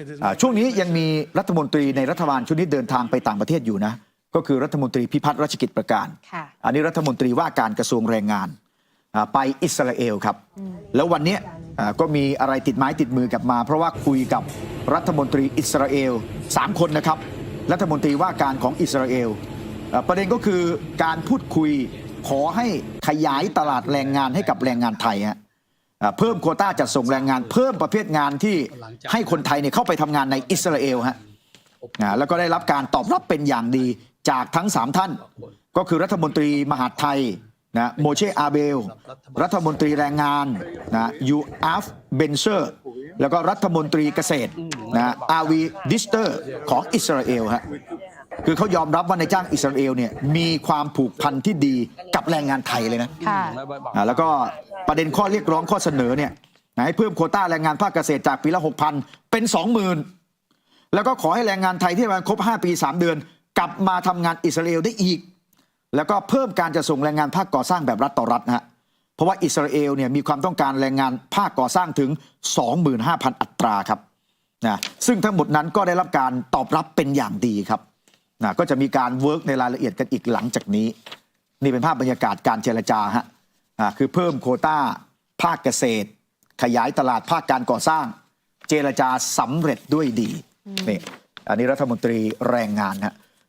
It is อ่า my ช่วงนี้ยังมีรัฐมนตรีในรัฐบาลชุดนี้เดินทางไปต่างประเทศอยู่นะ ก็คือรัฐมนตรีพิพัฒน์รัชกิจประการค่ะอันนี้รัฐมนตรีว่าการกระทรวงแรงงานอ่าไปอิสราเอลครับ แล้ววันเนี้ยอ่าก็มีอะไรติดไม้ติดมือกลับมา เพราะว่าคุยกับรัฐมนตรีอิสราเอลสามคนนะครับ รัฐมนตรีว่าการของอิสราเอลอ่าประเด็นก็คือการพูดคุยขอให้ขยายตลาดแรงงานให้กับแรงงานไทยฮะอ่า เพิ่มโควต้าจัดส่งแรงงาน เพิ่มประเภทงานที่ให้คนไทยเนี่ยเข้าไปทำงานในอิสราเอลฮะนะแล้วก็ได้รับการตอบรับเป็นอย่างดีจากทั้ง 3 ท่าน ก็คือรัฐมนตรีมหาดไทยนะโมเชอาเบล รัฐมนตรีแรงงานนะยูอาฟเบนเซอร์แล้วก็รัฐมนตรีเกษตรนะอาวีดิสเตอร์ของอิสราเอลฮะ คือเขายอมรับว่าในายจ้างอิสราเอลเนี่ยมีความผูกพันที่ดีกับแรงงานไทยเลยนะค่ะ อ่าแล้วก็ประเด็นข้อเรียกร้องข้อเสนอเนี่ยนะให้เพิ่มโควต้าแรงงานภาคเกษตรจากปีละ 6,000 เป็น 20,000 แล้วก็ขอให้แรงงานไทยที่มาครบ 5 ปี 3 เดือน กลับมาทำงานอิสราเอลได้อีก แล้วก็เพิ่มการจะส่งแรงงานภาคก่อสร้างแบบรัฐต่อรัฐนะฮะเพราะว่าอิสราเอลเนี่ยมีความต้องการแรงงานภาคก่อสร้างถึง 25,000 อัตราครับนะซึ่งทั้งหมดนั้นก็ได้รับการตอบรับเป็นอย่างดีครับ นะก็จะมีการเวิร์กในรายละเอียดกันอีกหลังจากนี้ นี่เป็นภาพบรรยากาศการเจรจาฮะอ่าคือเพิ่มโควต้า ภาคเกษตร ขยายตลาดภาคการก่อสร้าง เจรจาสำเร็จด้วยดีนี่อันนี้รัฐมนตรีแรงงานฮะ